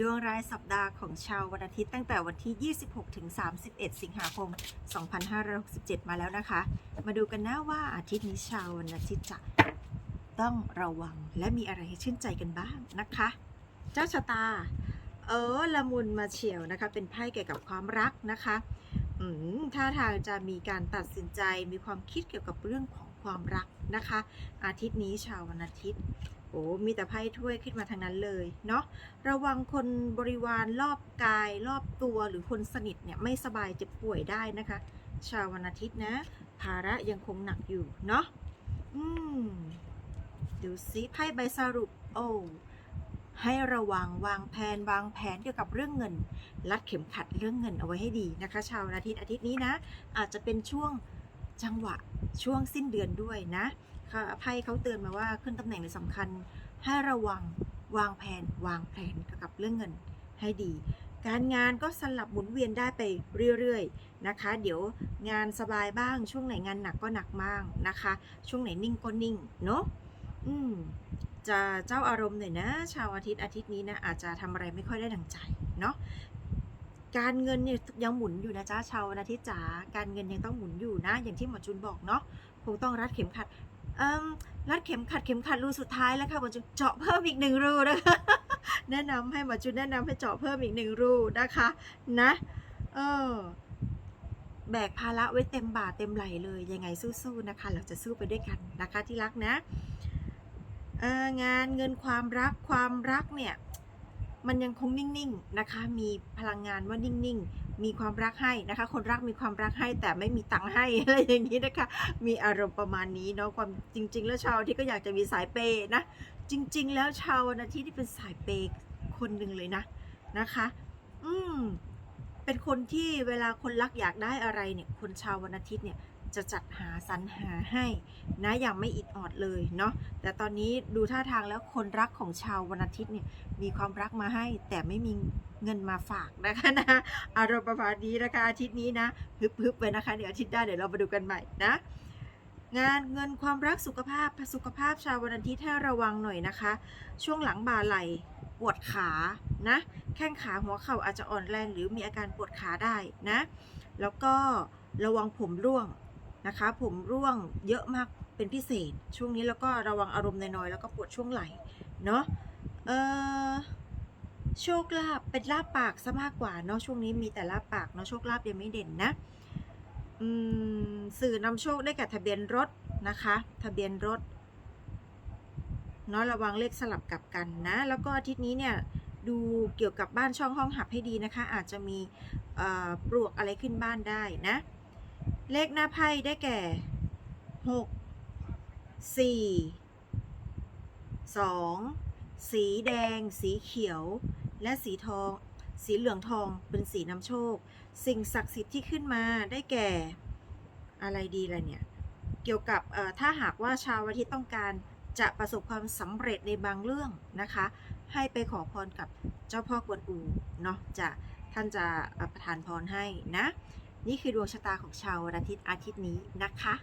ดวงรายสัปดาห์ของชาววันอาทิตย์ตั้งแต่วันที่ 26 ถึง 31 สิงหาคม 2567 มาแล้วนะคะ มาดูกันนะว่าอาทิตย์นี้ชาววันอาทิตย์จะต้องระวังและมีอะไรให้ชื่นใจกันบ้างนะคะ เจ้าชะตา เออละมุนมาเฉียวนะคะ เป็นไพ่เกี่ยวกับความรักนะคะอืมท่าทางจะมีการตัดสินใจมีความคิดเกี่ยวกับเรื่องของความรักนะคะ อาทิตย์นี้ชาววันอาทิตย์ โอ้มีแต่ไพ่ถ้วยขึ้นมาทางนั้นเลยเนาะระวังคนบริวารรอบกายรอบตัวหรือคนสนิทเนี่ยไม่สบายเจ็บป่วยได้นะคะ ชาววันอาทิตย์นะ ภาระยังคงหนักอยู่เนาะอืมดูซิไพ่ใบสรุป โอ้ให้ระวังวางแผนวางแผนเกี่ยวกับเรื่องเงิน รัดเข็มขัดเรื่องเงินเอาไว้ให้ดีนะคะ ชาวอาทิตย์อาทิตย์นี้นะ อาจจะเป็นช่วงจังหวะช่วงสิ้นเดือนด้วยนะ ค่ะไพ่เขาเตือนมาว่าขึ้นตำแหน่งในสำคัญ ให้ระวังวางแผน วางแผนก,กับเรื่องเงินให้ดี การงานก็สลับหมุนเวียนได้ไปเรื่อยๆนะคะ เดี๋ยวงานสบายบ้าง ช่วงไหนงานหนักก็หนักบ้างนะคะ ช่วงไหนนิ่งก็นิ่งเนาะอืมจะเจ้าอารมณ์หน่อยนะ ชาวอาทิตย์อาทิตย์นี้นะอาจจะทำอะไรไม่ค่อยได้ดังใจเนาะการเงินเนี่ยยังหมุนอยู่นะจ๊ะชาวอาทิตย์จ๋าการเงินยังต้องหมุนอยู่นะ อย่างที่หมอจุนบอกเนาะคงต้องรัดเข็มขัด รัดเข็มขัดเข็มขัดรูสุดท้ายแล้วค่ะหมอจุนเจาะเพิ่มอีกหนึ่งรูนะคะแนะนำให้หมอจุนแนะนำให้เจาะเพิ่มอีกหนึ่งรูนะคะนะเออแบกภาระไว้เต็มบ่าเต็มไหลเลยยังไงสู้ๆนะคะ เราจะสู้ไปด้วยกันนะคะที่รักนะงานเงินความรักความรักเนี่ย มันยังคงนิ่งๆนะคะ มีพลังงานว่านิ่งๆ มีความรักให้นะคะ คนรักมีความรักให้แต่ไม่มีตังค์ให้อะไรอย่างนี้นะคะ มีอารมณ์ประมาณนี้เนาะความจริง ๆ แล้วชาวที่ก็อยากจะมีสายเปย์นะ จริง ๆ แล้วชาววันอาทิตย์ที่เป็นสายเปย์คนหนึ่งเลยนะนะคะ อืมเป็นคนที่เวลาคนรักอยากได้อะไรเนี่ย คนชาววันอาทิตย์เนี่ย จะจัดหาสรรหาให้นะอย่างไม่อิดออดเลยเนาะแต่ตอนนี้ดูท่าทางแล้วคนรักของชาววันอาทิตย์เนี่ยมีความรักมาให้แต่ไม่มีเงินมาฝากนะคะนะอารมณ์ประมาณนี้นะคะอาทิตย์นี้นะฮึบๆไปนะคะเดี๋ยวอาทิตย์หน้าเดี๋ยวเรามาดูกันใหม่นะงานเงินความรักสุขภาพสุขภาพชาววันอาทิตย์ให้ระวังหน่อยนะคะ ช่วงหลังบ่าไหลปวดขานะแข้งขาหัวเข่าอาจจะอ่อนแรงหรือมีอาการปวดขาได้นะ แล้วก็ระวังผมร่วง นะคะ ผมร่วงเยอะมากเป็นพิเศษ ช่วงนี้แล้วก็ระวังอารมณ์น้อยๆแล้วก็ปวดช่วงไหล่เนาะเออโชคลาภเป็นลาบปากซะมากกว่าเนาะช่วงนี้มีแต่ลาบปากเนาะโชคลาภยังไม่เด่นนะสื่อนำโชคได้แก่ทะเบียนรถนะคะ ทะเบียนรถเนาะระวังเลขสลับกับกันนะ แล้วก็อาทิตย์นี้เนี่ยดูเกี่ยวกับบ้านช่องห้องหับให้ดีนะคะ อาจจะมีปลวกอะไรขึ้นบ้านได้นะ เลขหน้าไพ่ได้แก่หกสี่สองสีแดง สีเขียว และสีทอง สีเหลืองทองเป็นสีนำโชค สิ่งศักดิ์สิทธิ์ที่ขึ้นมาได้แก่อะไรดีล่ะเนี่ย เกี่ยวกับถ้าหากว่าชาวอาทิตย์ต้องการจะประสบความสำเร็จในบางเรื่องนะคะ ให้ไปขอพรกับเจ้าพ่อกวนอูเนาะจะท่านจะประทานพรให้นะ นี่คือดวงชะตาของชาวราทิตย์อาทิตย์นี้นะคะ